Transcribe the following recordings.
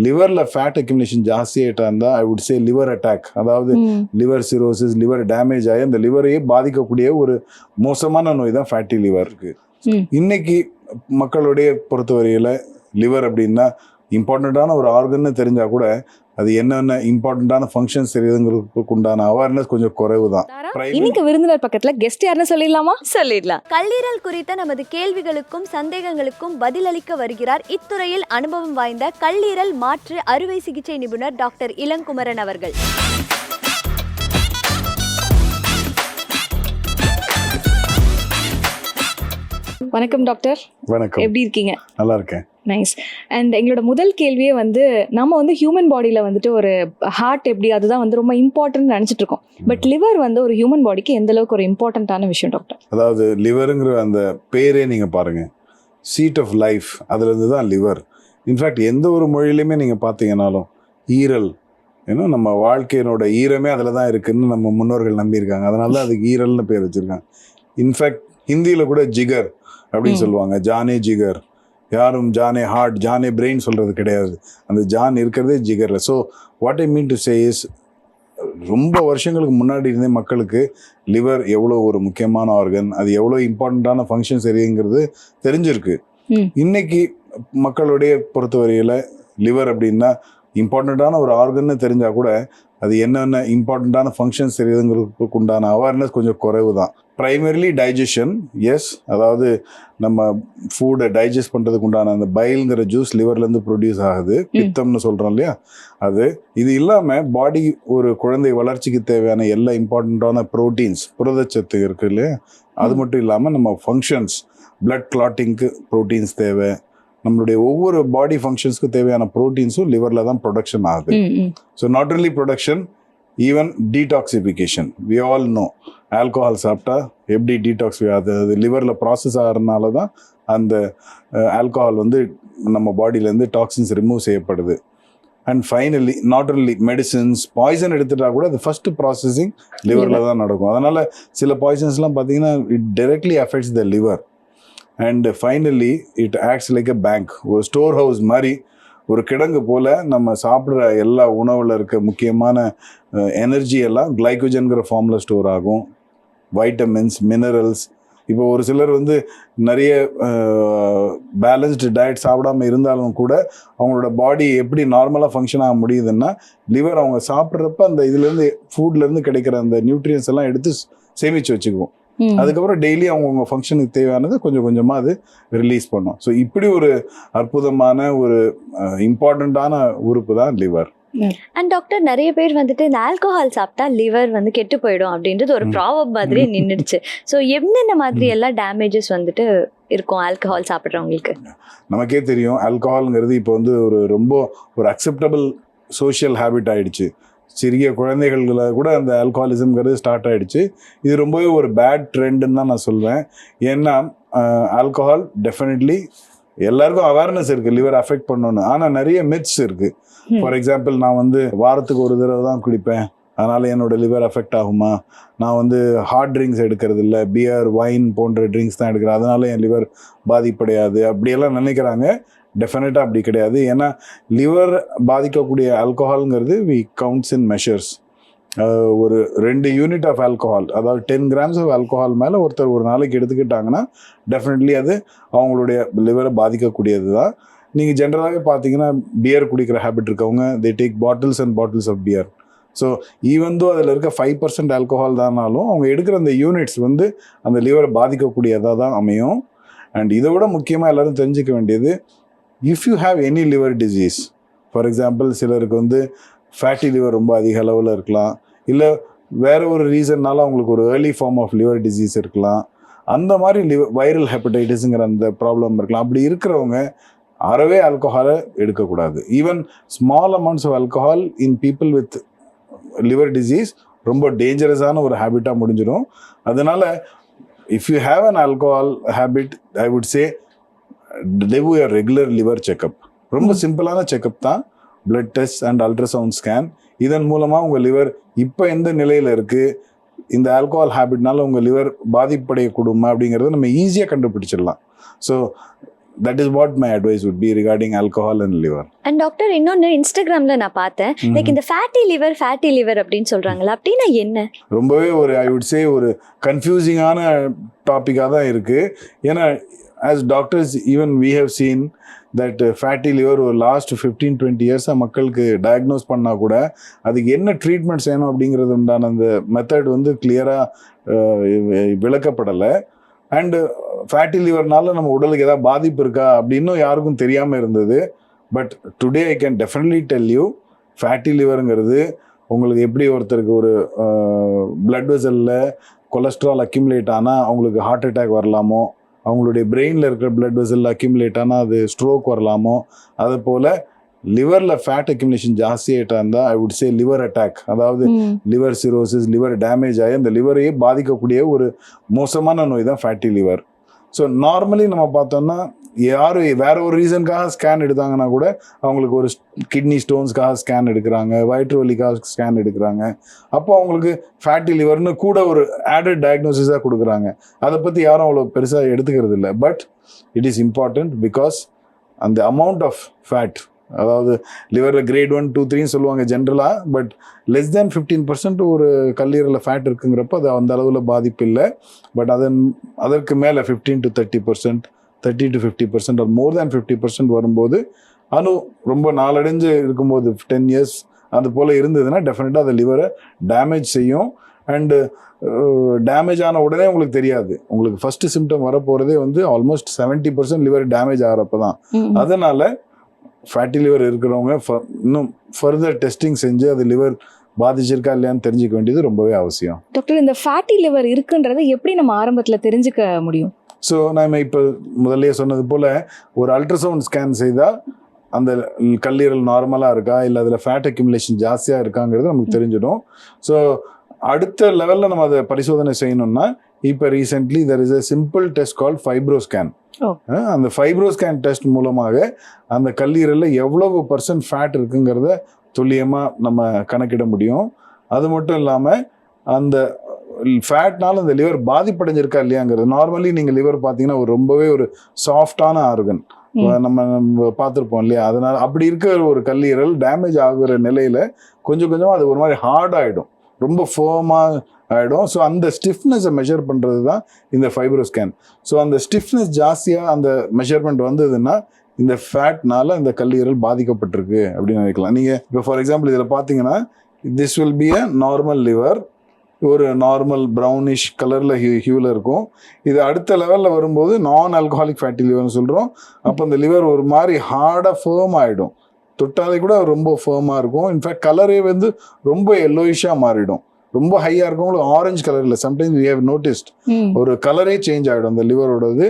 லிவரில் fat accumulation ஜாஸ்தியாயிட்டா இருந்தால் I would say liver attack அதாவது. லிவர் சிரோசிஸ் லிவர் டேமேஜ் ஆகி அந்த லிவரையே பாதிக்கக்கூடிய ஒரு மோசமான நோய் தான் ஃபேட்டி லிவர் இருக்கு ம். இன்னைக்கு மக்களுடைய பொறுத்தவரையில லிவர் அப்படின்னா இம்பார்ட்டண்ட்டான ஒரு ஆர்கன்னு தெரிஞ்சா கூட அது என்னென்ன இம்பார்ட்டண்ட்டான ஃபங்க்ஷன்ஸ் தெரியுதுங்கிறதுக்கு உண்டான அவேர்னஸ் கொஞ்சம் குறைவு தான் இன்னைக்கு விருந்தினர் பக்கத்துல கெஸ்ட் யாருன்னு சொல்லிடலாமா? சொல்லிடலாம். கல்லீரல் குறித்த நமது கேள்விகளுக்கும் சந்தேகங்களுக்கும் பதிலளிக்க வருகிறார் இத்துறையில் அனுபவம் வாய்ந்த கல்லீரல் மாற்று அறுவை சிகிச்சை நிபுணர் டாக்டர் இளங்குமரன் அவர்கள். வணக்கம் டாக்டர். வணக்கம். எப்படி இருக்கீங்க? நல்லா இருக்கேன். நைஸ் அண்ட் எங்களோட முதல் கேள்வியே வந்து நம்ம வந்து ஹியூமன் பாடியில் வந்துட்டு ஒரு ஹார்ட் எப்படி அதுதான் வந்து ரொம்ப இம்பார்ட்டன்ட் நினச்சிட்டு இருக்கோம். பட் லிவர் வந்து ஒரு ஹியூமன் பாடிக்கு எந்த அளவுக்கு ஒரு இம்பார்ட்டண்ட்டான விஷயம் டாக்டர் அதாவது லிவருங்கிற அந்த பேரே நீங்கள் பாருங்க. சீட் ஆஃப் லைஃப் அதுலேருந்து தான் லிவர் இன்ஃபேக்ட் எந்த ஒரு மொழியிலையுமே நீங்கள் பார்த்தீங்கன்னாலும் ஈரல் ஏன்னா நம்ம வாழ்க்கையினோட ஈரமே அதில் தான் இருக்குன்னு நம்ம முன்னோர்கள் நம்பியிருக்காங்க. அதனால தான் அதுக்கு ஈரல்னு பேர் வச்சுருக்காங்க. இன்ஃபேக்ட் ஹிந்தியில் கூட ஜிகர் அப்படின்னு. சொல்லுவாங்க. ஜானே ஜிகர். யாரும் ஜானே ஹார்ட் ஜானே பிரெயின் சொல்கிறது கிடையாது. அந்த ஜான் இருக்கிறதே ஜிகரில். So what I mean to say is ரொம்ப வருஷங்களுக்கு முன்னாடி இருந்தே மக்களுக்கு லிவர் எவ்வளோ ஒரு முக்கியமான ஆர்கன் அது எவ்வளோ இம்பார்ட்டண்ட்டான ஃபங்க்ஷன் சரிங்கிறது தெரிஞ்சிருக்கு. இன்னைக்கு மக்களுடைய பொறுத்தவரையில் லிவர் அப்படின்னா இம்பார்ட்டண்ட்டான ஒரு ஆர்கன்னு தெரிஞ்சா கூட அது என்னென்ன இம்பார்ட்டண்ட்டான ஃபங்க்ஷன்ஸ் தெரியுதுங்கிறதுக்கு உண்டான அவேர்னஸ் கொஞ்சம் குறைவு தான் ப்ரைமரிலி டைஜஷன் எஸ் அதாவது நம்ம ஃபுட்டை டைஜஸ்ட் பண்ணுறதுக்கு உண்டான அந்த பைல்ங்கிற ஜூஸ் லிவர்லேருந்து ப்ரொடியூஸ் ஆகுது. பித்தம்னு சொல்கிறோம் இல்லையா? அது இது இல்லாமல் பாடி ஒரு குழந்தை வளர்ச்சிக்கு தேவையான எல்லா இம்பார்ட்டண்ட்டான ப்ரோட்டீன்ஸ் புரதச்சத்து இருக்கு இல்லையா? அது. மட்டும் இல்லாமல் நம்ம ஃபங்க்ஷன்ஸ் பிளட் கிளாட்டிங்க்கு ப்ரோட்டீன்ஸ் தேவை. நம்மளுடைய ஒவ்வொரு பாடி ஃபங்க்ஷன்ஸ்க்கு தேவையான ப்ரோட்டீன்ஸும் லிவரில் தான் ப்ரொடக்ஷன் ஆகுது. So not only production even detoxification we all know alcohol சாப்பிட்டா எப்படி டீடாக்ஸ் அது அது லிவரில் ப்ராசஸ் ஆகிறதுனால தான் அந்த ஆல்கோஹால் வந்து நம்ம பாடியிலேருந்து டாக்ஸின்ஸ் ரிமூவ் செய்யப்படுது. And finally not only medicines poison எடுத்துட்டா கூட அது ஃபர்ஸ்ட் ப்ராசஸிங் லிவரில் தான் நடக்கும். அதனால் சில பாய்சன்ஸ்லாம் பார்த்தீங்கன்னா it directly affects the liver and finally it acts like a bank ஒரு ஸ்டோர் ஹவுஸ் மாதிரி ஒரு கிடங்கு போல் நம்ம சாப்பிட்ற எல்லா உணவில் இருக்க முக்கியமான எனர்ஜி எல்லாம் கிளைக்கோஜன்கிற ஃபார்மில் ஸ்டோர் ஆகும். வைட்டமின்ஸ் மினரல்ஸ் இப்போ ஒரு சிலர் வந்து நிறைய பேலன்ஸ்டு டயட் சாப்பிடாம இருந்தாலும் கூட அவங்களோட பாடி எப்படி நார்மலாக ஃபங்க்ஷன் ஆக முடியுதுன்னா லிவர் அவங்க சாப்பிட்றப்ப அந்த இதுலேருந்து ஃபுட்லேருந்து கிடைக்கிற அந்த நியூட்ரியன்ஸ் எல்லாம் எடுத்து சேமித்து வச்சுக்குவோம். அதுக்கப்புறம் டெய்லி அவங்கவுங்க ஃபங்க்ஷனுக்கு தேவையானது கொஞ்சம் கொஞ்சமாக அது ரிலீஸ் பண்ணும். ஸோ இப்படி ஒரு அற்புதமான ஒரு இம்பார்ட்டண்ட்டான உறுப்பு தான் லிவர் அண்ட் டாக்டர் நிறைய பேர் வந்துட்டு இந்த ஆல்கோஹால் சாப்பிட்டா லிவர் வந்து கெட்டு போயிடும் அப்படின்றது ஒரு ம். ப்ராபம் மாதிரி நின்றுடுச்சு ஸோ என்னென்ன மாதிரி எல்லாம் டேமேஜஸ் வந்துட்டு இருக்கும் ஆல்கஹால் சாப்பிட்றவங்களுக்கு? நமக்கே தெரியும் ஆல்கஹால்ங்கிறது இப்போ வந்து ஒரு ரொம்ப ஒரு அக்செப்டபிள் சோஷியல் ஹேபிட் ஆயிடுச்சு. சிறிய குழந்தைகளில் கூட அந்த ஆல்கஹாலிசம்ங்கிறது ஸ்டார்ட் ஆயிடுச்சு. இது ரொம்பவே ஒரு பேட் ட்ரெண்டுன்னு தான் நான் சொல்வேன். ஏன்னா ஆல்கஹால் டெஃபினெட்லி எல்லாருக்கும் அவேர்னஸ் இருக்குது லிவர் அஃபெக்ட் பண்ணணும்னு. ஆனால் நிறைய மித்ஸ் இருக்குது. ஃபார் எக்ஸாம்பிள் நான் வந்து வாரத்துக்கு ஒரு தடவை தான் குடிப்பேன். அதனால் என்னோட லிவர் அஃபெக்ட் ஆகுமா? நான் வந்து ஹார்ட் ட்ரிங்க்ஸ் எடுக்கிறது இல்லை. பியர் வைன் போன்ற ட்ரிங்க்ஸ் தான் எடுக்கிறேன். அதனால என் லிவர் பாதிப்படையாது. அப்படியெல்லாம் நினைக்கிறாங்க. டெஃபினட்டாக அப்படி கிடையாது. ஏன்னா லிவர் பாதிக்கக்கூடிய ஆல்கோஹால்ங்கிறது வி கவுண்ட்ஸ் இன் மெஷர்ஸ் ஒரு ரெண்டு யூனிட் ஆஃப் ஆல்கோஹால் அதாவது டென் கிராம்ஸ் ஆஃப் ஆல்கோஹால் மேலே ஒருத்தர் ஒரு நாளைக்கு எடுத்துக்கிட்டாங்கன்னா டெஃபினெட்லி அது அவங்களுடைய லிவரை பாதிக்கக்கூடியது தான் நீங்கள் ஜென்ரலாகவே பார்த்தீங்கன்னா பியர் குடிக்கிற ஹேபிட் இருக்கவங்க they take bottles and bottles of beer so even though அதில் இருக்க ஃபைவ் பர்சன்ட் ஆல்கோஹால் தானாலும் அவங்க எடுக்கிற அந்த யூனிட்ஸ் வந்து அந்த லிவரை பாதிக்கக்கூடியதாக தான் அமையும். அண்ட் இதை விட முக்கியமாக எல்லோரும் தெரிஞ்சுக்க வேண்டியது if you have any liver disease for example சிலருக்கு வந்து ஃபேட்டி லிவர் ரொம்ப அதிக அளவில் இருக்கலாம். இல்லை வேறு ஒரு ரீசன்னால அவங்களுக்கு ஒரு early form of liver disease இருக்கலாம். அந்த மாதிரி லிவர் வைரல் ஹெப்படைட்டிஸுங்கிற அந்த ப்ராப்ளம் இருக்கலாம். அப்படி இருக்கிறவங்க அறவே ஆல்கஹாலை எடுக்கக்கூடாது. Even small amounts of alcohol in people with liver disease ரொம்ப டேஞ்சரஸான ஒரு ஹேபிட்டாக முடிஞ்சிடும். அதனால் if you have an alcohol habit I would say do your regular liver checkup ரொம்ப. சிம்பிளான செக்கப் தான். Blood test and ultrasound scan இதன் மூலமாக உங்கள் லிவர் இப்போ எந்த நிலையில் இருக்குது இந்த ஆல்கஹால் ஹேபிட்னால உங்கள் லிவர் பாதிப்படையக்கூடுமா அப்படிங்கிறத நம்ம ஈஸியாக கண்டுபிடிச்சிடலாம். So that is what my advice would be regarding alcohol and liver. And doctor இன்னொன்று இன்ஸ்டாகிராமில் நான் பார்த்தேன். லைக் இந்த ஃபேட்டி லிவர் ஃபேட்டி லிவர் அப்படின்னு சொல்கிறாங்களா அப்படின்னா என்ன? ரொம்பவே ஒரு ஐ வுட் சே ஒரு கன்ஃபியூசிங்கான டாப்பிக்காக தான் இருக்குது ஏன்னா as doctors even we have seen that fatty liver ஒரு லாஸ்ட் ஃபிஃப்டீன் டுவெண்ட்டி இயர்ஸாக மக்களுக்கு டயக்னோஸ் பண்ணால் கூட அதுக்கு என்ன ட்ரீட்மெண்ட் செய்யணும் அப்படிங்கிறது உண்டான அந்த மெத்தட் வந்து கிளியராக விளக்கப்படலை. அண்டு ஃபேட்டி லிவர்னால நம்ம உடலுக்கு ஏதாவது பாதிப்பு இருக்கா அப்படின்னும் யாருக்கும் தெரியாமல் இருந்தது. But today I can definitely tell you fatty லிவருங்கிறது உங்களுக்கு எப்படி ஒருத்தருக்கு ஒரு பிளட் வெசலில் கொலஸ்ட்ரால் அக்யூமுலேட் ஆனால் அவங்களுக்கு ஹார்ட் அட்டாக் வரலாமோ அவங்களுடைய பிரெயினில் இருக்கிற பிளட் வெசல் அக்யூமுலேட் ஆனால் அது ஸ்ட்ரோக் வரலாமோ? அது போல் லிவரில் ஃபேட் அக்யூமுலேஷன் ஜாஸ்தியாயிட்டா இருந்தால் I would say liver attack அதாவது. லிவர் சிரோசிஸ் லிவர் டேமேஜ் ஆகி அந்த லிவரையே பாதிக்கக்கூடிய ஒரு மோசமான நோய் தான் ஃபேட்டி லிவர் ஸோ நார்மலி நம்ம பார்த்தோம்னா யார் வேற ஒரு ரீசனுக்காக ஸ்கேன் எடுத்தாங்கன்னா கூட அவங்களுக்கு ஒரு கிட்னி ஸ்டோன்ஸ்க்காக ஸ்கேன் எடுக்கிறாங்க வயிற்று வலிக்காக ஸ்கேன் எடுக்கிறாங்க. அப்போ அவங்களுக்கு ஃபேட்டி லிவர்னு கூட ஒரு ஆடட் டயக்னோசிஸாக கொடுக்குறாங்க. அதை பற்றி யாரும் அவ்வளோ பெருசாக எடுத்துக்கிறது இல்லை. But it is important because அந்த அமௌண்ட் ஆஃப் ஃபேட் அதாவது லிவரில் கிரேட் ஒன் டூ த்ரீன்னு சொல்லுவாங்க ஜென்ரலாக but less than fifteen percent ஒரு கல்லீரலில் ஃபேட் இருக்குங்கிறப்ப அது அந்த அளவில் பாதிப்பு இல்லை. பட் அதன் அதற்கு மேலே fifteen to thirty percent thirty to fifty percent or more than fifty percent வரும்போது அணு ரொம்ப நாளடைஞ்சு இருக்கும்போது டென் இயர்ஸ் அது போல் இருந்ததுன்னா டெஃபினட்டாக அந்த லிவரை டேமேஜ் செய்யும். அண்டு டேமேஜ் ஆன உடனே உங்களுக்கு தெரியாது. உங்களுக்கு ஃபர்ஸ்ட் சிம்டம் வரப்போகிறதே வந்து almost seventy percent liver damage ஆகிறப்ப தான். அதனால ஃபேட்டி லிவர் இருக்கிறவங்க ஃப- இன்னும் ஃபர்தர் டெஸ்டிங் செஞ்சு அது லிவர் பாதிச்சிருக்கா இல்லையான்னு தெரிஞ்சுக்க வேண்டியது ரொம்பவே அவசியம். டாக்டர் இந்த ஃபேட்டி லிவர் இருக்குன்றதை எப்படி நம்ம ஆரம்பத்துல தெரிஞ்சுக்க முடியும்? ஸோ நம்ம இப்போ முதல்லயே சொன்னது போல் ஒரு அல்ட்ராசவுண்ட் ஸ்கேன் செய்தால் அந்த கல்லீரல் நார்மலாக இருக்கா? இல்லை அதில் ஃபேட் அக்யூமுலேஷன் ஜாஸ்தியாக இருக்காங்கிறது நமக்கு தெரிஞ்சிடும். ஸோ அடுத்த லெவலில் நம்ம அதை பரிசோதனை செய்யணும்னா இப்போ recently there is a simple test call fibro scan. அந்த ஃபைப்ரோ ஸ்கேன் டெஸ்ட் மூலமாக அந்த கல்லீரலில் எவ்வளவு பர்சன்ட் ஃபேட் இருக்குங்கிறத துல்லியமாக நம்ம கணக்கிட முடியும். அது மட்டும் இல்லாமல் அந்த ஃபேட்னால அந்த லிவர் பாதிப்படைஞ்சிருக்கா இல்லையாங்கிறது. நார்மலி நீங்கள் லிவர் பார்த்தீங்கன்னா ஒரு ரொம்பவே ஒரு சாஃப்டான ஆர்கன் நம்ம பார்த்துருப்போம் இல்லையா? அதனால அப்படி இருக்கிற ஒரு கல்லீரல் டேமேஜ் ஆகுற நிலையில கொஞ்சம் கொஞ்சமாக அது ஒரு மாதிரி ஹார்ட் ஆகிடும் ரொம்ப ஃபோமாக ஆகிடும் ஸோ அந்த ஸ்டிஃப்னஸை மெஷர் பண்ணுறது தான் இந்த ஃபைப்ரோ ஸ்கேன் ஸோ அந்த ஸ்டிஃப்னஸ் ஜாஸ்தியாக அந்த மெஷர்மெண்ட் வந்ததுன்னா இந்த ஃபேட்னால இந்த கல்லீரல் பாதிக்கப்பட்டிருக்கு அப்படின்னு நினைக்கலாம். நீங்கள் இப்போ ஃபார் எக்ஸாம்பிள் இதில் பார்த்தீங்கன்னா this will be a normal liver ஒரு நார்மல் ப்ரௌனிஷ் கலரில் ஹியூ ஹியூவில் இருக்கும். இது அடுத்த லெவலில் வரும்போது நான் ஆல்கஹாலிக் ஃபேட்டி லிவர்னு சொல்கிறோம் அப்போ அந்த லிவர் ஒரு மாதிரி ஹார்டாக ஃபேம் ஆகிடும் தொட்டாலே கூட ரொம்ப ஃபேமாக இருக்கும். இன்ஃபேக்ட் கலரே வந்து ரொம்ப எல்லோயிஷாக மாறிடும். ரொம்ப ஹையாக இருக்கவங்களுக்கு ஆரஞ்சு கலர் இல்லை. Sometimes we have noticed. ஒரு கலரே சேஞ்ச் ஆகிடும் அந்த லிவரோடது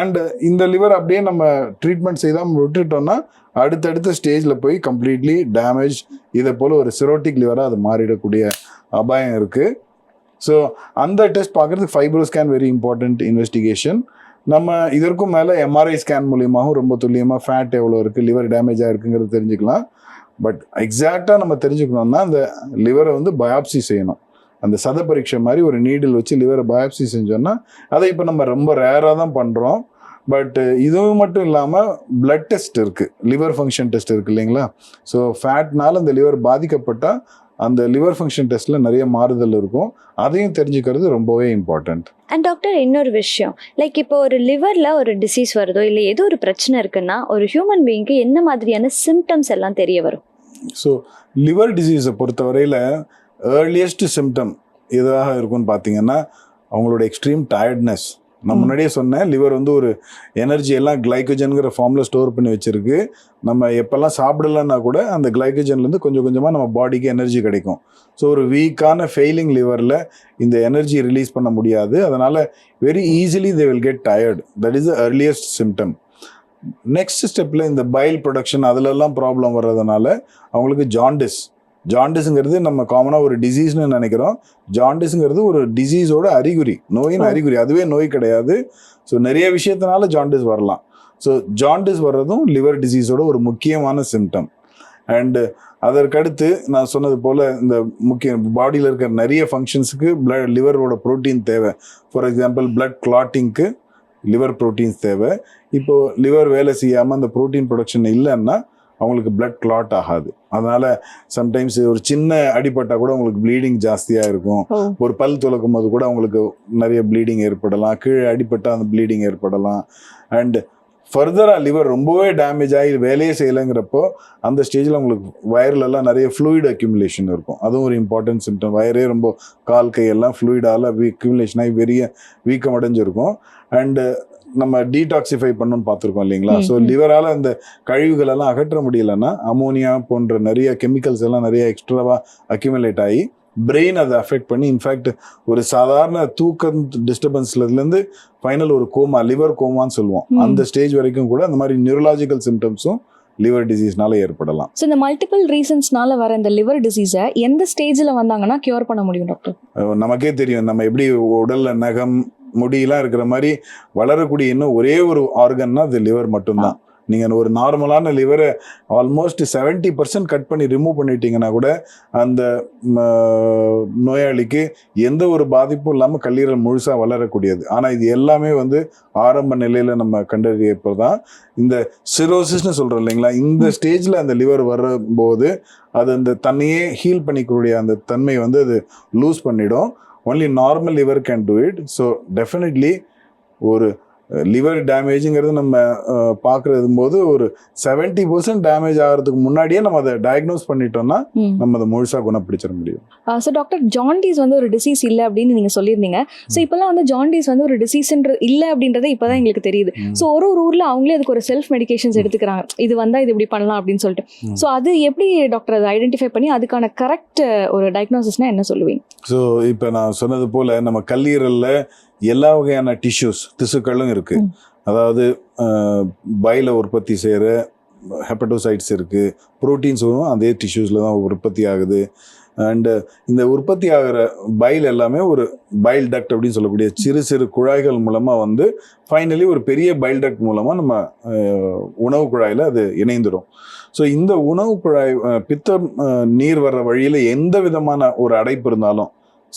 அண்ட் இந்த லிவர் அப்படியே நம்ம ட்ரீட்மெண்ட் செய்தாமல் விட்டுட்டோம்னா அடுத்தடுத்த ஸ்டேஜில் போய் கம்ப்ளீட்லி டேமேஜ் இதை போல் ஒரு சிரோட்டிக் லிவராக அது மாறிடக்கூடிய அபாயம் இருக்குது ஸோ அந்த டெஸ்ட் பார்க்குறதுக்கு fibro scan very important investigation நம்ம இதற்கும் மேலே எம்ஆர்ஐ ஸ்கேன் மூலியமாகவும் ரொம்ப துல்லியமாக ஃபேட் எவ்வளோ இருக்குது லிவர் டேமேஜ் ஆகிருக்குங்கிறது தெரிஞ்சுக்கலாம். பட் எக்ஸாக்டாக நம்ம தெரிஞ்சுக்கணும்னா அந்த லிவரை வந்து பயாப்சி செய்யணும். அந்த சத பரீட்சை மாதிரி ஒரு நீடில் வச்சு லிவரை பயாப்சி செஞ்சோன்னா அதை இப்போ நம்ம ரொம்ப ரேராக தான் பண்ணுறோம் பட் இதுவும் மட்டும் இல்லாமல் பிளட் டெஸ்ட் இருக்குது லிவர் ஃபங்க்ஷன் டெஸ்ட் இருக்குது இல்லைங்களா? ஸோ ஃபேட்னால அந்த லிவர் பாதிக்கப்பட்டால் அந்த லிவர் ஃபங்க்ஷன் டெஸ்ட்டில் நிறைய மாறுதல் இருக்கும். அதையும் தெரிஞ்சுக்கிறது ரொம்பவே இம்பார்ட்டண்ட் அண்ட் டாக்டர் இன்னொரு விஷயம். லைக் இப்போ ஒரு லிவரில் ஒரு டிசீஸ் வருதோ இல்லை ஏதோ ஒரு பிரச்சனை இருக்குன்னா ஒரு ஹியூமன் பீயிங்க்கு என்ன மாதிரியான சிம்டம்ஸ் எல்லாம் தெரிய வரும்? ஸோ லிவர் டிசீஸை பொறுத்தவரையில் ஏர்லியஸ்ட் சிம்டம் எதாக இருக்கும்னு பார்த்தீங்கன்னா அவங்களோட எக்ஸ்ட்ரீம் டயர்ட்னஸ் நான். முன்னாடியே சொன்னேன் லிவர் வந்து ஒரு எனர்ஜி எல்லாம் கிளைக்கோஜன்கிற ஃபார்மில் ஸ்டோர் பண்ணி வச்சிருக்கு. நம்ம எப்போல்லாம் சாப்பிடலன்னா கூட அந்த கிளைக்கோஜன்லேருந்து கொஞ்சம் கொஞ்சமாக நம்ம பாடிக்கு எனர்ஜி கிடைக்கும். ஸோ ஒரு வீக்கான ஃபெயிலிங் லிவரில் இந்த எனர்ஜி ரிலீஸ் பண்ண முடியாது. அதனால் very easily they will get tired that is the earliest symptom next ஸ்டெப்பில் இந்த பைல் ப்ரொடக்ஷன் அதிலெல்லாம் ப்ராப்ளம் வர்றதுனால அவங்களுக்கு ஜாண்டிஸ் ஜாண்டிஸுங்கிறது நம்ம காமனாக ஒரு டிசீஸ்னு நினைக்கிறோம். ஜாண்டிஸுங்கிறது ஒரு டிசீஸோட அறிகுறி நோயின். அறிகுறி. அதுவே நோய் கிடையாது. ஸோ நிறைய விஷயத்தினால ஜாண்டிஸ் வரலாம். ஸோ ஜாண்டிஸ் வர்றதும் லிவர் டிசீஸோட ஒரு முக்கியமான சிம்டம் அண்டு அதற்கடுத்து நான் சொன்னது போல் இந்த முக்கிய பாடியில் இருக்கிற நிறைய ஃபங்க்ஷன்ஸுக்கு பிளட் லிவரோட புரோட்டீன் தேவை. ஃபார் எக்ஸாம்பிள் பிளட் கிளாட்டிங்க்கு லிவர் ப்ரோட்டீன்ஸ் தேவை. இப்போ லிவர் வேலை செய்யாமல் அந்த ப்ரோட்டீன் ப்ரொடக்ஷன் இல்லைன்னா அவங்களுக்கு blood clot ஆகாது. அதனால சம்டைம்ஸ் ஒரு சின்ன அடிபட்டால் கூட உங்களுக்கு ப்ளீடிங் ஜாஸ்தியாக இருக்கும். ஒரு பல் துலக்கும் போது கூட அவங்களுக்கு நிறைய ப்ளீடிங் ஏற்படலாம். கீழே அடிபட்டால் அந்த ப்ளீடிங் ஏற்படலாம். அண்ட் ஃபர்தராக லிவர் ரொம்பவே டேமேஜ் ஆகி வேலையே செய்யலைங்கிறப்போ அந்த ஸ்டேஜில் உங்களுக்கு வயர்லலாம் நிறைய ஃப்ளூயிட் அக்யூமுலேஷன் இருக்கும். அதுவும் ஒரு இம்பார்ட்டன்ட் சிம்டம் வயரே ரொம்ப கால் கையெல்லாம் ஃப்ளூயிடால் அக்யூமுலேஷன் ஆகி பெரிய வீக்கம் அடைஞ்சிருக்கும் அண்டு நம்ம டீடாக்சிஃபை பண்ணணும்னு பார்த்துருக்கோம் இல்லைங்களா? ஸோ. லிவரால் அந்த கழிவுகள் எல்லாம் அகற்ற முடியலன்னா அமோனியா போன்ற நிறைய கெமிக்கல்ஸ் எல்லாம் நிறைய எக்ஸ்ட்ராவாக அக்யூமுலேட் ஆகி பிரெயின் அதை அஃபெக்ட் பண்ணி இன்ஃபேக்ட் ஒரு சாதாரண தூக்கம் டிஸ்டர்பன்ஸ்லேருந்து ஃபைனல் ஒரு கோமா லிவர் கோமான்னு சொல்லுவோம். அந்த ஸ்டேஜ் வரைக்கும் கூட அந்த மாதிரி நியூரலாஜிக்கல் சிம்டம்ஸும் லிவர் டிசீஸ்னால ஏற்படலாம். ஸோ இந்த மல்டிபிள் ரீசன்ஸ்னால வர இந்த லிவர் டிசீஸை எந்த ஸ்டேஜில் வந்தாங்கன்னா கியூர் பண்ண முடியும் டாக்டர் நமக்கே தெரியும். நம்ம எப்படி உடல்ல நகம் முடியெல்லாம் இருக்கிற மாதிரி வளரக்கூடிய இன்னும் ஒரே ஒரு ஆர்கன்னா அது லிவர் மட்டும்தான். நீங்க ஒரு நார்மலான லிவரை ஆல்மோஸ்ட் 70% பர்சன்ட் கட் பண்ணி ரிமூவ் பண்ணிட்டீங்கன்னா கூட அந்த நோயாளிக்கு எந்த ஒரு பாதிப்பும் இல்லாமல் கல்லீரல் முழுசா வளரக்கூடியது. ஆனா இது எல்லாமே வந்து ஆரம்ப நிலையில நம்ம கண்டறியப்பதான் இந்த சிரோசிஸ்னு சொல்றோம் இல்லைங்களா? இந்த ஸ்டேஜ்ல அந்த லிவர் வரும்போது அது அந்த தன்னையே ஹீல் பண்ணிக்கக்கூடிய அந்த தன்மை வந்து அது லூஸ் பண்ணிடும். Only normal liver can do it so definitely ஒரு லிவர் டேமேஜுங்கிறது நம்ம பார்க்கறது போது ஒரு 70% பர்சன்ட் டேமேஜ் ஆகிறதுக்கு முன்னாடியே நம்ம அதை டயக்னோஸ் பண்ணிட்டோம்னா நம்ம அதை முழுசாக குணப்பிடிச்சிட முடியும். ஸோ டாக்டர் ஜாண்டிஸ் வந்து ஒரு டிசீஸ் இல்லை அப்படின்னு நீங்கள் சொல்லியிருந்தீங்க. ஸோ இப்போல்லாம் வந்து ஜாண்டிஸ் வந்து ஒரு டிசீஸ்ன்ற இல்லை அப்படின்றத இப்போ தான் எங்களுக்கு தெரியுது. ஸோ ஒரு ஒரு ஊரில் அவங்களே அதுக்கு ஒரு செல்ஃப் மெடிகேஷன்ஸ் எடுத்துக்கிறாங்க. இது வந்தால் இது இப்படி பண்ணலாம் அப்படின்னு சொல்லிட்டு. ஸோ அது எப்படி டாக்டர் அதை ஐடென்டிஃபை பண்ணி அதுக்கான கரெக்ட் ஒரு டயக்னோசிஸ்னா என்ன சொல்லுவீங்க? ஸோ இப்போ நான் சொன்னது போல் நம்ம கல்லீரலில் எல்லா வகையான டிஷ்யூஸ் திசுக்களும் இருக்கு. ம். அதாவது பைல உற்பத்தி செய்கிற ஹெப்படோசைட்ஸ் இருக்கு. ப்ரோட்டீன்ஸும் அதே டிஷ்யூஸில் தான் உற்பத்தி ஆகுது. அண்டு இந்த உற்பத்தி ஆகிற பைல் எல்லாமே ஒரு பைல் டக்ட் அப்படின்னு சொல்லக்கூடிய சிறு சிறு குழாய்கள் மூலமாக வந்து ஃபைனலி ஒரு பெரிய பைல் டக்ட் மூலமாக நம்ம உணவு குழாயில் அது இணைந்துடும் ஸோ இந்த உணவு குழாய் பித்தம் அஹ், நீர் வர்ற வழியில் எந்த விதமான ஒரு அடைப்பு இருந்தாலும்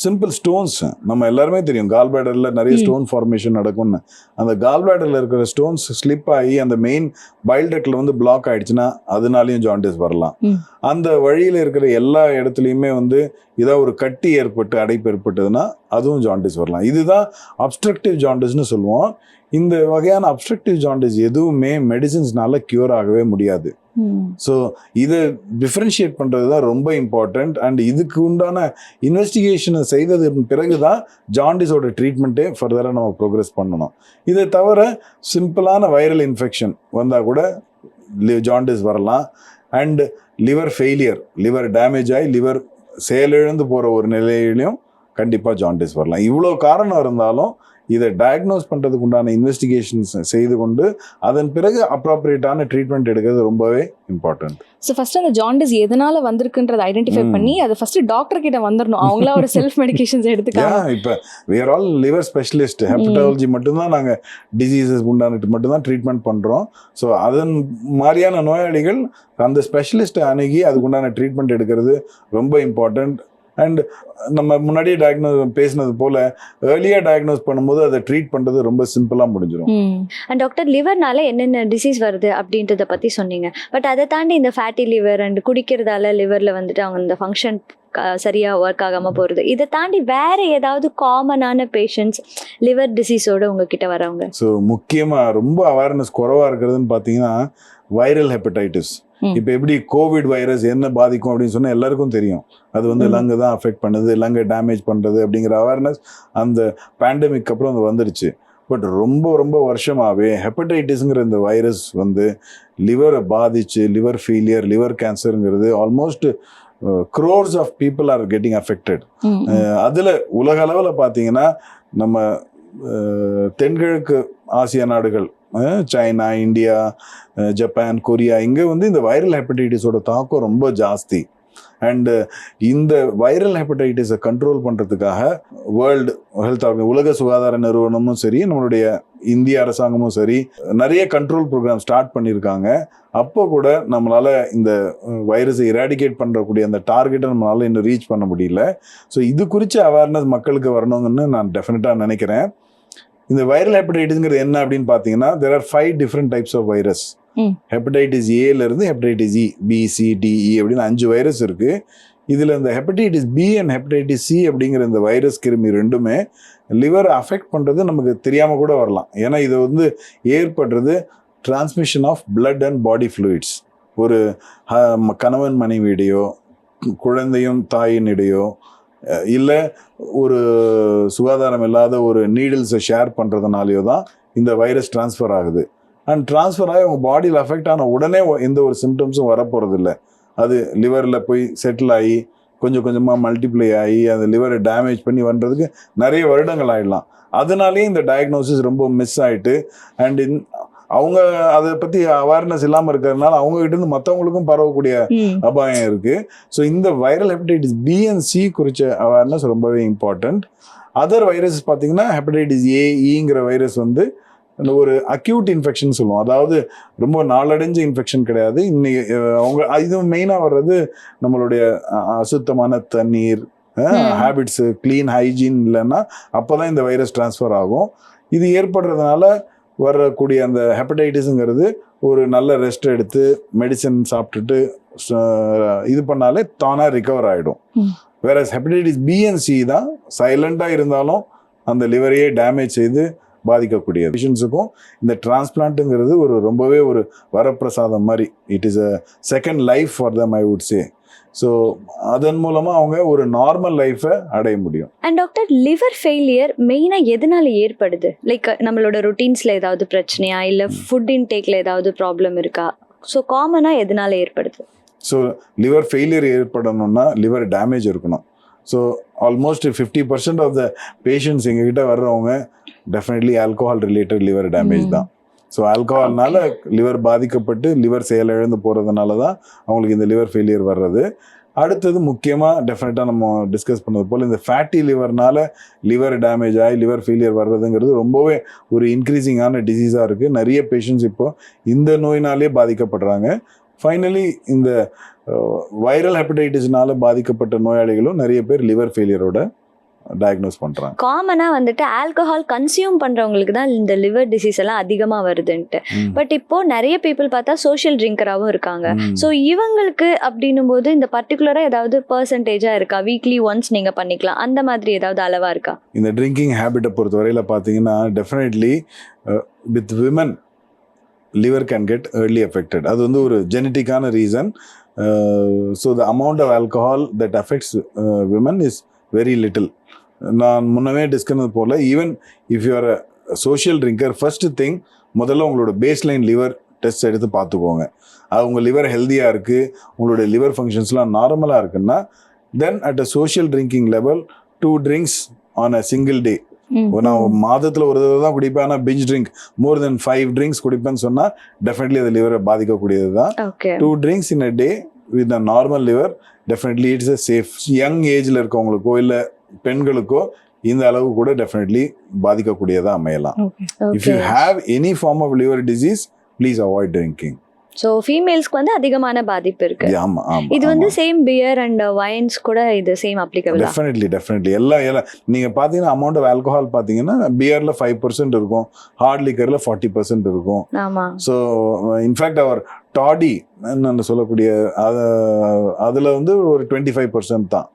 சிம்பிள் ஸ்டோன்ஸ் நம்ம எல்லாருமே தெரியும். கால் பேடரில் நிறைய. ஸ்டோன் ஃபார்மேஷன் நடக்கும்னு. அந்த கால் இருக்கிற ஸ்டோன்ஸ் ஸ்லிப் ஆகி அந்த மெயின் பைல் வந்து பிளாக் ஆயிடுச்சுன்னா அதனாலையும் ஜாண்டிஸ் வரலாம். அந்த வழியில் இருக்கிற எல்லா இடத்துலையுமே வந்து ஏதாவது ஒரு கட்டி ஏற்பட்டு அடைப்பு ஏற்பட்டதுன்னா அதுவும் ஜாண்டிஸ் வரலாம். இதுதான் அப்ஸ்ட்ரக்டிவ் ஜாண்டிஸ்னு சொல்லுவோம். இந்த வகையான அப்ஸ்ட்ரக்டிவ் ஜாண்டிஸ் எதுவுமே மெடிசின்ஸ்னால கியூர் ஆகவே முடியாது. ஸோ இதை டிஃப்ரென்ஷியேட் பண்ணுறது தான் ரொம்ப இம்பார்ட்டண்ட் அண்ட் இதுக்கு உண்டான இன்வெஸ்டிகேஷனை செய்ததற்கு பிறகு தான் ஜாண்டிஸோட ட்ரீட்மெண்ட்டே ஃபர்தராக நம்ம ப்ரோக்ரஸ் பண்ணணும். இதை தவிர சிம்பிளான வைரல் இன்ஃபெக்ஷன் வந்தால் கூட ஜாண்டிஸ் வரலாம். And liver failure liver damage ஆகி லிவர் செயலிழந்து போகிற ஒரு நிலையிலையும் கண்டிப்பாக ஜாண்டிஸ் வரலாம். இவ்வளோ காரணம் இருந்தாலும் இதை டயக்னோஸ் பண்ணுறதுக்கு உண்டான இன்வெஸ்டிகேஷன்ஸ் செய்து கொண்டு அதன் பிறகு அப்ராப்ரியேட்டான ட்ரீட்மெண்ட் எடுக்கிறது ரொம்பவே இம்பார்ட்டன்ட் ஸோ ஃபர்ஸ்ட் அந்த ஜாண்டிஸ் எதனால வந்திருக்குன்றதை ஐடென்டிஃபை. பண்ணி அது ஃபர்ஸ்ட் டாக்டர் கிட்ட வந்துடணும் அவங்களா ஒரு செல்ஃப் மெடிகேஷன்ஸ் எடுத்துக்காம ஏன்? இப்போ where all liver specialist hepatology மட்டும்தான் நாங்கள் டிசீசஸ் உண்டானட்டு மட்டும்தான் ட்ரீட்மெண்ட் பண்ணுறோம் ஸோ அதன் மாதிரியான நோயாளிகள் அந்த ஸ்பெஷலிஸ்ட்டை அணுகி அதுக்கு உண்டான ட்ரீட்மெண்ட் எடுக்கிறது ரொம்ப இம்பார்ட்டண்ட் அண்ட் நம்ம முன்னாடியே டயக்னோஸ் பேசினது போல் ஏர்லியாக டயக்னோஸ் பண்ணும்போது அதை ட்ரீட் பண்ணுறது ரொம்ப சிம்பிளாக முடிஞ்சிடும் அண்ட் டாக்டர் லிவர்னால என்னென்ன டிசீஸ் வருது அப்படின்றத பற்றி சொன்னீங்க. பட் அதை தாண்டி இந்த ஃபேட்டி லிவர் அண்ட் குடிக்கிறதால லிவரில் வந்துட்டு அவங்க இந்த ஃபங்க்ஷன் சரியாக ஒர்க் ஆகாமல் போகிறது இதை தாண்டி வேற ஏதாவது காமனான பேஷண்ட்ஸ் லிவர் டிசீஸோட உங்ககிட்ட வரவங்க? ஸோ முக்கியமாக ரொம்ப அவேர்னஸ் குறைவாக இருக்கிறதுன்னு பார்த்தீங்கன்னா வைரல் ஹெப்படைட்டிஸ். இப்போ எப்படி கோவிட் வைரஸ் என்ன பாதிக்கும் அப்படின்னு சொன்னால் எல்லாருக்கும் தெரியும். அது வந்து. லங்கு தான் அஃபெக்ட் பண்ணுது லங்கை டேமேஜ் பண்ணுறது அப்படிங்கிற அவேர்னஸ் அந்த பேண்டமிக் அப்புறம் அது வந்துருச்சு. பட் ரொம்ப ரொம்ப வருஷமாகவே ஹெப்படைட்டிஸ்ங்கிற இந்த வைரஸ் வந்து லிவரை பாதிச்சு liver failure liver கேன்சருங்கிறது almost crores of people are getting affected அதுல உலக அளவில் பார்த்தீங்கன்னா நம்ம தென்கிழக்கு ஆசிய நாடுகள் சைனா இந்தியா ஜப்பான் கொரியா இங்கே வந்து இந்த வைரல் ஹெப்படைட்டிஸோட தாக்கம் ரொம்ப ஜாஸ்தி. அண்டு uh, இந்த வைரல் ஹெப்படைட்டிஸை கண்ட்ரோல் பண்ணுறதுக்காக வேர்ல்டு ஹெல்த் ஆர்கன் உலக சுகாதார நிறுவனமும் சரி நம்மளுடைய இந்திய அரசாங்கமும் சரி நிறைய கண்ட்ரோல் ப்ரோக்ராம் ஸ்டார்ட் பண்ணியிருக்காங்க. அப்போ கூட நம்மளால் இந்த வைரஸை இராடிகேட் பண்ணுறக்கூடிய அந்த டார்கெட்டை நம்மளால் இன்னும் ரீச் பண்ண முடியல. ஸோ இது குறித்த அவேர்னஸ் மக்களுக்கு வரணுங்கன்னு நான் டெஃபினட்டாக நினைக்கிறேன். இந்த வைரல் ஹெப்படைட்டிஸ்ங்கிறது என்ன அப்படின்னு பார்த்தீங்கன்னா there are five different types of virus hepatitis ஏல இருந்து ஹெப்படைட்டிஸ் இ பிசிடிஇ அப்படின்னு அஞ்சு வைரஸ் இருக்கு. இதில் இந்த hepatitis B and hepatitis C அப்படிங்கிற இந்த வைரஸ் கிருமி ரெண்டுமே லிவர் அஃபெக்ட் பண்ணுறது நமக்கு தெரியாமல் கூட வரலாம். ஏன்னா இது வந்து ஏற்படுறது transmission of blood and body fluids ஒரு கணவன் மனைவியிடையோ குழந்தையும் தாயினிடையோ இல்லை ஒரு சுகாதாரம் இல்லாத ஒரு நீடில்ஸை ஷேர் பண்ணுறதுனாலையோ தான் இந்த வைரஸ் ட்ரான்ஸ்ஃபர் ஆகுது. அண்ட் ட்ரான்ஸ்ஃபர் ஆகி உங்கள் பாடியில் அஃபெக்ட் ஆன உடனே எந்த ஒரு சிம்டம்ஸும் வரப்போகிறதில்ல அது லிவரில் போய் செட்டில் ஆகி கொஞ்சம் கொஞ்சமாக மல்டிப்ளை ஆகி அந்த லிவரை டேமேஜ் பண்ணி வர்றதுக்கு நிறைய வருடங்கள் ஆயிடலாம். அதனாலேயே இந்த டயக்னோசிஸ் ரொம்ப மிஸ் ஆயிட்டு அண்ட் இன் அவங்க அதை பற்றி அவேர்னஸ் இல்லாமல் இருக்கிறதுனால அவங்க கிட்ட இருந்து மற்றவங்களுக்கும் பரவக்கூடிய அபாயம் இருக்கு. ஸோ இந்த viral hepatitis B and C குறித்த அவேர்னஸ் ரொம்பவே இம்பார்ட்டண்ட் அதர் வைரஸ் பார்த்தீங்கன்னா ஹெப்படைட்டிஸ் ஏ ஈங்கிற வைரஸ் வந்து இந்த ஒரு அக்யூட் இன்ஃபெக்ஷன் சொல்லுவோம் அதாவது ரொம்ப நாளடைஞ்ச இன்ஃபெக்ஷன் கிடையாது இன்னைக்கு அவங்க இது மெயினாக வர்றது நம்மளுடைய அசுத்தமான தண்ணீர். ஹேபிட்ஸு க்ளீன் ஹைஜீன் இல்லைன்னா அப்போ தான் இந்த வைரஸ் ட்ரான்ஸ்ஃபர் ஆகும் இது ஏற்படுறதுனால வரக்கூடிய அந்த ஹெப்படைட்டிஸுங்கிறது ஒரு நல்ல ரெஸ்ட் எடுத்து மெடிசன் சாப்பிட்டுட்டு இது பண்ணாலே தானாக ரிகவர் ஆகிடும். வேற ஹெப்படைட்டிஸ் பி அண்ட் சி தான் சைலண்டாக இருந்தாலும் அந்த லிவரையே டேமேஜ் செய்து பாதிக்கக்கூடிய பேஷண்ட்ஸுக்கும் இந்த டிரான்ஸ்பிளான்ட்டுங்கிறது ஒரு ரொம்பவே ஒரு வரப்பிரசாதம் மாதிரி. It is a second life for them I would say so அதன் மூலமாக அவங்க ஒரு நார்மல் லைஃப்பை அடைய முடியும். அண்ட் டாக்டர் லிவர் ஃபெயிலியர் மெயினாக எதனால ஏற்படுது? லைக் நம்மளோட ரொட்டீன்ஸில் ஏதாவது பிரச்சனையா? இல்லை ஃபுட் இன்டேக்கில் ஏதாவது ப்ராப்ளம் இருக்கா? ஸோ காமனாக எதனால ஏற்படுது? ஸோ லிவர் ஃபெயிலியர் ஏற்படணும்னா லிவர் டேமேஜ் இருக்கணும். So almost fifty percent of the patients எங்ககிட்ட வர்றவங்க definitely alcohol related liver damage. தான். ஸோ ஆல்கோஹால்னால லிவர் பாதிக்கப்பட்டு லிவர் செயலிழந்து போகிறதுனால தான் அவங்களுக்கு இந்த லிவர் ஃபெயிலியர் வர்றது. அடுத்தது முக்கியமாக டெஃபினட்டாக நம்ம டிஸ்கஸ் பண்ணது போல் இந்த ஃபேட்டி லிவர்னால லிவர் டேமேஜ் ஆகி லிவர் ஃபெயிலியர் வர்றதுங்கிறது ரொம்பவே ஒரு இன்க்ரீசிங்கான டிசீஸாக இருக்குது நிறைய பேஷண்ட்ஸ் இப்போ இந்த நோயினாலே பாதிக்கப்படுறாங்க. ஃபைனலி இந்த வைரல் ஹெப்படைட்டிஸ்னால பாதிக்கப்பட்ட நோயாளிகளும் நிறைய பேர் லிவர் ஃபெயிலியரோட டயக்னோஸ் பண்ணுறாங்க காமனாக வந்துட்டு ஆல்கஹால் கன்சியூம் பண்ணுறவங்களுக்கு தான் இந்த லிவர் டிசீஸ் எல்லாம் அதிகமாக வருதுன்ட்டு. பட் இப்போ நிறைய பீப்புள் பார்த்தா சோஷியல் ட்ரிங்கராகவும் இருக்காங்க. ஸோ இவங்களுக்கு அப்படின்னும் போது இந்த பர்டிகுலராக ஏதாவது பர்சன்டேஜாக இருக்கா? வீக்லி ஒன்ஸ் நீங்கள் பண்ணிக்கலாம். அந்த மாதிரி ஏதாவது அளவாக இருக்கா? இந்த ட்ரிங்கிங் ஹேபிட்டை பொறுத்தவரையில் பார்த்தீங்கன்னா definitely with women liver can get early affected. அது வந்து ஒரு ஜெனட்டிக்கான reason so the amount of alcohol that affects women is very little நான் முன்னமே டிஸ்கனது போல் even if you're social drinker first thing முதல்ல உங்களோட பேஸ்லைன் லிவர் டெஸ்ட் எடுத்து பார்த்துக்கோங்க. அது உங்கள் லிவர் ஹெல்த்தியாக இருக்குது உங்களுடைய லிவர் ஃபங்க்ஷன்ஸ்லாம் நார்மலாக இருக்குன்னா then at a social drinking level two drinks on a single day நான் மாதத்தில் ஒரு தடவை தான் குடிப்பேன். ஆனால் binge drink more then five drinks குடிப்பேன்னு சொன்னால் டெஃபினெட்லி அது லிவரை பாதிக்கக்கூடியது தான். Two drinks in a day with a normal liver definitely it's a safe young ஏஜில் இருக்கவங்களுக்கோ இல்லை பெண்களுக்கோ இந்த அளவு கூட டெஃபினெட்லி பாதிக்கக்கூடியதாக அமையலாம். If you have any form of liver disease please avoid drinking so ஃபீமேல்ஸ்க்கு வந்து அதிகமான பாதிப்பு இருக்கு. ஆமாம் ஆமாம் இது வந்து சேம் பியர் அண்ட் வைன்ஸ் கூட இது சேம் அப்ளிகபிள் டெஃபினெட்லி டெஃபினெட்லி எல்லாம் எல்லாம் நீங்கள் பார்த்தீங்கன்னா அமௌண்ட் ஆஃப் ஆல்கஹால் பார்த்தீங்கன்னா பியரில் ஃபைவ் பர்சன்ட் இருக்கும். ஹார்ட் லிக்கரில் ஃபார்ட்டி பர்சன்ட் இருக்கும். ஆமா. ஸோ இன்ஃபேக்ட் அவர் டாடி நான் சொல்லக்கூடிய அது அதில் வந்து ஒரு டுவெண்ட்டி ஃபைவ் பர்சன்ட் தான்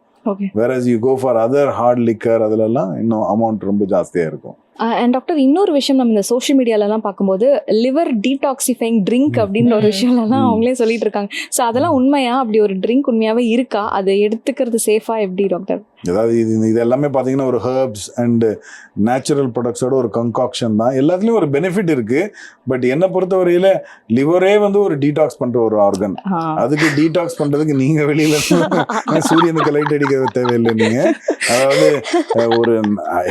வேற you go for other hard liquor அதுலலாம் இன்னும் அமௌண்ட் ரொம்ப ஜாஸ்தியாக இருக்கும். அண்ட் டாக்டர் இன்னொரு விஷயம் நம்ம இந்த சோஷியல் மீடியாலலாம் பார்க்கும்போது லிவர் டீடாக்சிஃபைங் ட்ரிங்க். அப்படின்ற ஒரு. விஷயம்லாம். அவங்களே சொல்லிட்டு இருக்காங்க ஸோ அதெல்லாம் உண்மையா அப்படி ஒரு ட்ரிங்க் உண்மையாவே இருக்கா அதை எடுத்துக்கிறது சேஃபா எப்படி டாக்டர் அதாவது இது இது எல்லாமே பார்த்தீங்கன்னா ஒரு ஹர்ப்ஸ் அண்டு நேச்சுரல் ப்ராடக்ட்ஸோட ஒரு கன்காக்ஷன் தான். எல்லாத்துலேயும் ஒரு பெனிஃபிட் இருக்கு. பட் என்னை பொறுத்தவரையில லிவரே வந்து ஒரு டீடாக்ஸ் பண்ற ஒரு ஆர்கன் அதுக்கு டீடாக்ஸ் பண்றதுக்கு நீங்க வெளியில சூரியனுக்கு லைட் அடிக்க தேவையில்லை நீங்க. அதாவது ஒரு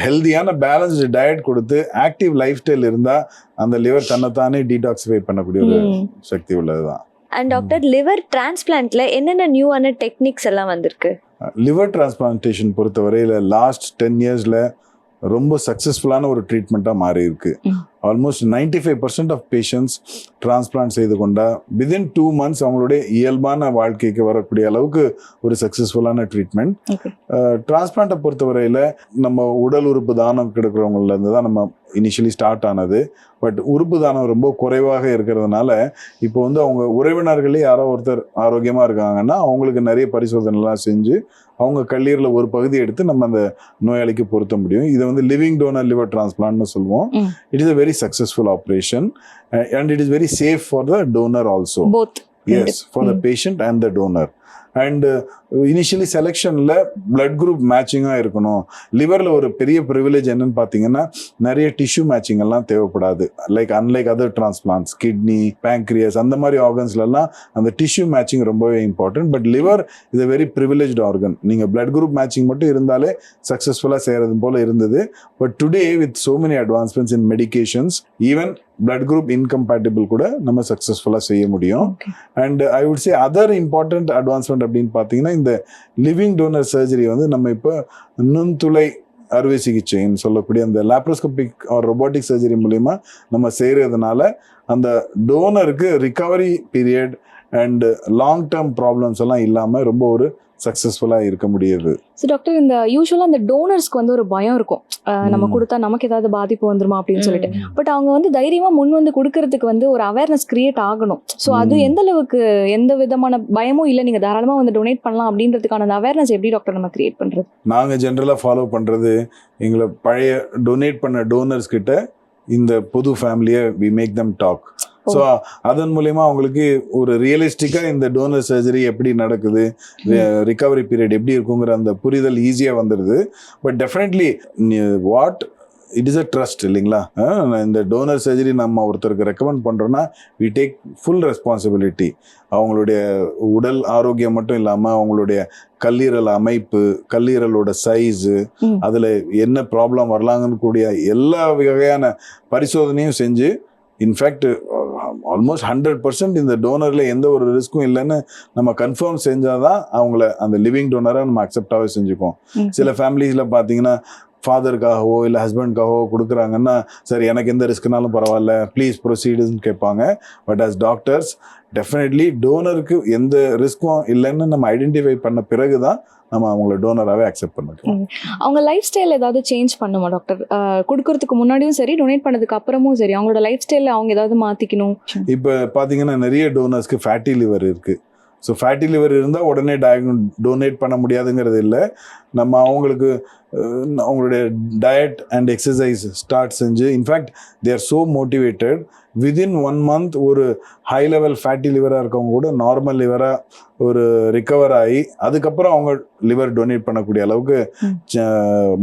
ஹெல்தியான பேலன்ஸ்டு டயட் கொடுத்து ஆக்டிவ் லைஃப் ஸ்டைல் இருந்தா அந்த லிவர் தன்னைத்தானே டீடாக்சிஃபை பண்ணக்கூடிய ஒரு சக்தி உள்ளதுதான். அண்ட் டாக்டர் லிவர் டிரான்ஸ்பிளான்ட்ல என்னென்ன நியூவான டெக்னிக்ஸ் எல்லாம் வந்திருக்கு லிவர் டிரான்ஸ்பிளான்டேஷன் பொறுத்தவரையில் லாஸ்ட் டென் இயர்ஸில் ரொம்ப சக்ஸஸ்ஃபுல்லான ஒரு ட்ரீட்மெண்ட்டாக மாறி இருக்கு ம். Almost ninety five percent of patients transplant செய்து கொண்டா விதின் டூ மந்த்ஸ் அவங்களுடைய இயல்பான வாழ்க்கைக்கு வரக்கூடிய அளவுக்கு ஒரு சக்ஸஸ்ஃபுல்லான ட்ரீட்மெண்ட். டிரான்ஸ்பிளான்ட்டை பொறுத்தவரையில் நம்ம உடல் உறுப்பு தானம் கிடைக்கிறவங்கள்ல இருந்து தான் நம்ம இனிஷியலி ஸ்டார்ட் ஆனது பட் உறுப்பு தானம் ரொம்ப குறைவாக இருக்கிறதுனால இப்போ வந்து அவங்க உறவினர்களே யாரோ ஒருத்தர் ஆரோக்கியமாக இருக்காங்கன்னா அவங்களுக்கு நிறைய பரிசோதனைலாம் செஞ்சு அவங்க கல்லீரலில் ஒரு பகுதி எடுத்து நம்ம அந்த நோயாளிக்கு பொருத்த முடியும் இதை வந்து லிவிங் டோனர் லிவர் டிரான்ஸ்பிளான்ட்னு சொல்லுவோம். It is a very very successful operation uh, and it is very safe for the donor also. Both. Yes, for mm. the hmm. patient and the donor. And uh, initially செலெக்ஷனில் blood group மேட்சிங்காக இருக்கணும். லிவரில் ஒரு பெரிய privilege என்னன்னு பார்த்தீங்கன்னா நிறைய tissue matching எல்லாம் தேவைப்படாது. Like unlike other transplants kidney pancreas அந்த மாதிரி ஆர்கன்ஸ்லலாம் அந்த டிஷ்யூ மேட்சிங் ரொம்பவே important but liver is a very privileged organ நீங்கள் பிளட் குரூப் மேட்சிங் மட்டும் இருந்தாலே சக்ஸஸ்ஃபுல்லாக செய்கிறது போல இருந்தது. But today with so many advancements in medications even blood group incompatible கூட நம்ம சக்ஸஸ்ஃபுல்லாக செய்ய முடியும். And I would say other important advancement அப்படின்னு பார்த்தீங்கன்னா இந்த லிவிங் டோனர் சர்ஜரி வந்து நம்ம இப்போ நுண்துளை அறுவை சிகிச்சைன்னு சொல்லக்கூடிய அந்த லேப்ரோஸ்கோபிக் ஆர் robotic சர்ஜரி மூலிமா நம்ம செய்கிறதுனால அந்த டோனருக்கு recovery period and long term problems எல்லாம் இல்லாமல் ரொம்ப ஒரு சக்ஸஸ்ஃபுல்லாக இருக்க முடியுது. ஸோ டாக்டர் இந்த யூஸ்வலாக அந்த டோனர்ஸ்க்கு வந்து ஒரு பயம் இருக்கும். நம்ம. கொடுத்தா நமக்கு ஏதாவது பாதிப்பு வந்துருமா அப்படின்னு சொல்லிட்டு. பட் அவங்க வந்து தைரியமா முன் வந்து கொடுக்கறதுக்கு வந்து ஒரு அவேர்னஸ் கிரியேட் ஆகணும். ஸோ அது. எந்த அளவுக்கு எந்த விதமான பயமும் இல்லை நீங்க தாராளமா வந்து டொனேட் பண்ணலாம் அப்படின்றதுக்கான அந்த அவேர்னஸ் எப்படி டாக்டர் நம்ம கிரியேட் பண்றது? நாங்கள் ஜென்ரலாக ஃபாலோ பண்ணுறது எங்களை பழைய டொனேட் பண்ண டோனர்ஸ் கிட்ட இந்த புது ஃபேமிலியை we make them talk so அதன் மூலயமா அவங்களுக்கு ஒரு ரியலிஸ்டிக்காக இந்த டோனர் சர்ஜரி எப்படி நடக்குது ரிகவரி பீரியட் எப்படி இருக்குங்கிற அந்த புரிதல் ஈஸியாக வந்துடுது but definitely what it is a trust இல்லைங்களா? இந்த டோனர் சர்ஜரி நம்ம ஒருத்தருக்கு ரெக்கமெண்ட் பண்ணுறோன்னா வி டேக் ஃபுல் ரெஸ்பான்சிபிலிட்டி அவங்களுடைய உடல் ஆரோக்கியம் மட்டும் இல்லாமல் அவங்களுடைய கல்லீரல் அமைப்பு கல்லீரலோட சைஸு. அதில் என்ன ப்ராப்ளம் வரலாங்கன்னு கூடிய எல்லா வகையான பரிசோதனையும் செஞ்சு இன்ஃபேக்ட் ஆல்மோஸ்ட் ஹண்ட்ரட் பர்சன்ட் இந்த டோனரில் எந்த ஒரு ரிஸ்க்கும் இல்லைன்னு நம்ம கன்ஃபார்ம் செஞ்சால் தான் அவங்கள அந்த லிவிங் டோனரை நம்ம அக்செப்டாகவே செஞ்சுக்குவோம். சில ஃபேமிலிஸில் பார்த்தீங்கன்னா ஃபாதருக்காகவோ இல்லை ஹஸ்பண்ட்காகவோ கொடுக்குறாங்கன்னா சரி எனக்கு எந்த ரிஸ்க்னாலும் பரவாயில்ல. ப்ளீஸ் ப்ரொசீடுன்னு கேட்பாங்க. பட் as டாக்டர்ஸ் டெஃபினெட்லி டோனருக்கு எந்த ரிஸ்க்கும் இல்லைன்னு நம்ம ஐடென்டிஃபை பண்ண பிறகு தான் நம்ம அவங்கள டோனராகவே அக்செப்ட் பண்ணிக்கலாம். அவங்க லைஃப் ஸ்டைல் ஏதாவது சேஞ்ச் பண்ணுமா டாக்டர் கொடுக்கறதுக்கு முன்னாடியும் சரி டொனேட் பண்ணதுக்கு அப்புறமும் சரி அவங்களோட லைஃப் ஸ்டைல அவங்க ஏதாவது மாத்திக்கணும்? இப்போ பார்த்தீங்கன்னா நிறைய டோனர்ஸ்க்கு ஃபேட்டி லிவர் இருக்குது ஸோ ஃபேட்டி லிவர் இருந்தால் உடனே டயக்னோ டொனேட் பண்ண முடியாதுங்கிறது இல்லை. நம்ம அவங்களுக்கு அவங்களுடைய டயட் அண்ட் எக்ஸசைஸ் ஸ்டார்ட் செஞ்சு in fact they're so motivated within one month ஒரு ஹை லெவல் ஃபேட்டி லிவராக இருக்கவங்க கூட நார்மல் லிவராக ஒரு ரிகவர் ஆகி அதுக்கப்புறம் அவங்க லிவர் டொனேட் பண்ணக்கூடிய அளவுக்கு.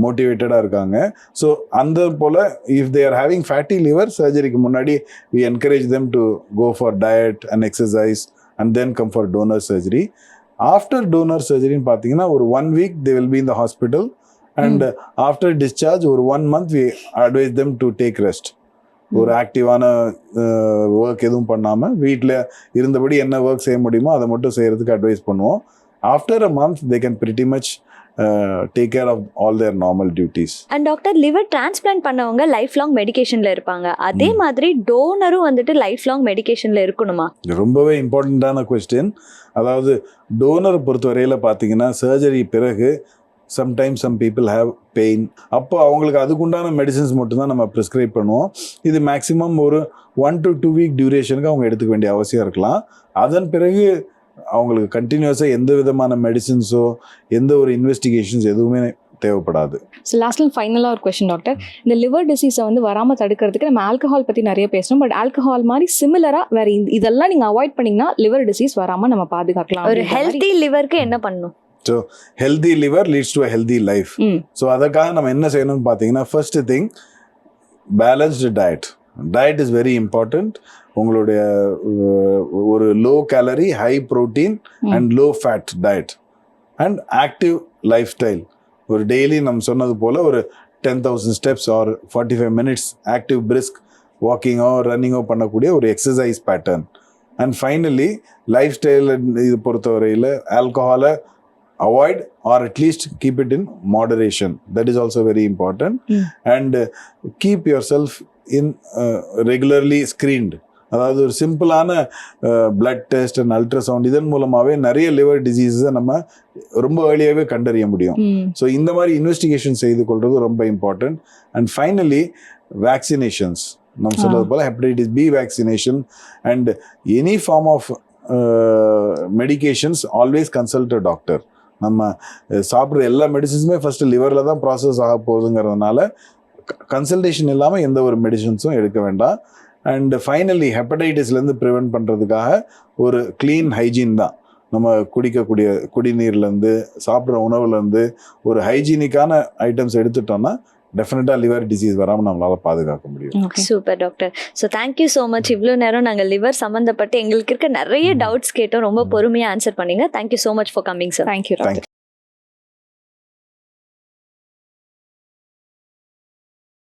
மோட்டிவேட்டடாக இருக்காங்க. ஸோ அந்த போல் if they are having fatty liver சர்ஜரிக்கு முன்னாடி we encourage them to go for diet and exercise. And then come for donor surgery. After donor surgery பார்த்தீங்கன்னா ஒரு one week they will be in the hospital and after discharge ஒரு one month we advise them to take rest ஒரு ஆக்டிவான work எதுவும் பண்ணாமல் வீட்டில் இருந்தபடி என்ன ஒர்க் செய்ய முடியுமோ அதை மட்டும் செய்யறதுக்கு அட்வைஸ் பண்ணுவோம். After a month they can pretty much take care of all their normal duties and doctor liver transplant பண்ணவங்க லைஃப் லாங் மெடிகேஷன்ல இருப்பாங்க. அதே. மாதிரி டோனரும் வந்துட்டு லைஃப் லாங் மெடிகேஷன்ல இருக்கணுமா ரொம்பவே இம்பார்ட்டண்ட்டான கொஸ்டின் அதாவது டோனர் பொறுத்தவரையில் பார்த்தீங்கன்னா சர்ஜரி பிறகு sometimes some people have pain அப்போ அவங்களுக்கு அதுக்குண்டான மெடிசின்ஸ் மட்டும்தான் நம்ம ப்ரிஸ்கிரைப் பண்ணுவோம். இது மேக்ஸிமம் ஒரு ஒன் டு டூ வீக் டியூரேஷனுக்கு அவங்க எடுத்துக்க வேண்டிய அவசியம் இருக்கலாம். அதன் பிறகு அவங்களுக்கு கண்டினியூஸாக எந்த விதமான மெடிசின்ஸோ எந்த ஒரு இன்வெஸ்டிகேஷன்ஸ் எதுவுமே தேவைப்படாது. ஸோ லாஸ்ட்ல ஃபைனலாக ஒரு கொஸ்டின் டாக்டர் இந்த லிவர் டிசீஸை வந்து வராமல் தடுக்கிறதுக்கு நம்ம ஆல்கஹால் பற்றி நிறைய பேசணும் பட் ஆல்கஹால் மாதிரி சிமிலராக வேற இந்த- இதெல்லாம் நீங்கள் அவாய்ட் பண்ணீங்கன்னா லிவர் டிசீஸ் வராமல் நம்ம பாதுகாக்கலாம் ஒரு. ஹெல்த்தி லிவருக்கு என்ன பண்ணணும்? Healthy liver leads to healthy life so அதற்காக நம்ம என்ன செய்யணும்னு பார்த்தீங்கன்னா first thing balanced diet diet is very important உங்களுடைய ஒரு low calorie high protein. And low fat diet and active lifestyle ஒரு டெய்லி நம்ம சொன்னது போல் ஒரு ten thousand steps or forty five minutes active brisk வாக்கிங்கோ ரன்னிங்கோ பண்ணக்கூடிய ஒரு exercise pattern and finally lifestyle இது பொறுத்தவரையில் ஆல்கஹாலை least keep it in moderation. That is also very important. Mm. and uh, keep yourself in uh, regularly screened. அதாவது ஒரு சிம்பிளான blood test and ultrasound இதன் மூலமாகவே நிறைய லிவர் டிசீஸை நம்ம ரொம்ப ஏர்லியாகவே கண்டறிய முடியும். ஸோ இந்த மாதிரி இன்வெஸ்டிகேஷன் செய்து கொள்வது ரொம்ப இம்பார்ட்டன்ட் அண்ட் ஃபைனலி வேக்சினேஷன்ஸ் நம்ம சொல்றது போல hepatitis B vaccination and any form of medications always consult doctor நம்ம சாப்பிட்ற எல்லா மெடிசின்ஸுமே ஃபர்ஸ்ட் லிவரில் தான் ப்ராசஸ் ஆக போகுதுங்கிறதுனால கன்சல்டேஷன் இல்லாமல் எந்த ஒரு மெடிசின்ஸும் எடுக்க வேண்டாம். அண்ட் ஃபைனலி ஹெப்படைட்டிஸ்லேருந்து ப்ரிவென்ட் பண்ணுறதுக்காக ஒரு க்ளீன் ஹைஜீன் தான். நம்ம குடிக்கக்கூடிய குடிநீர்லேருந்து சாப்பிட்ற உணவுலேருந்து ஒரு ஹைஜீனிக்கான ஐட்டம்ஸ் எடுத்துட்டோம்னா டெஃபினட்டாக லிவர் டிசீஸ் வராமல் நம்மளால பாதுகாக்க முடியும். Okay super doctor so thank you so much இவ்வளோ நேரம் நாங்கள் லிவர் சம்மந்தப்பட்டு எங்களுக்கு இருக்க நிறைய டவுட்ஸ் கேட்டோம். ரொம்ப பொறுமையாக ஆன்சர் பண்ணீங்க. Thank you so much for coming sir thank you thank you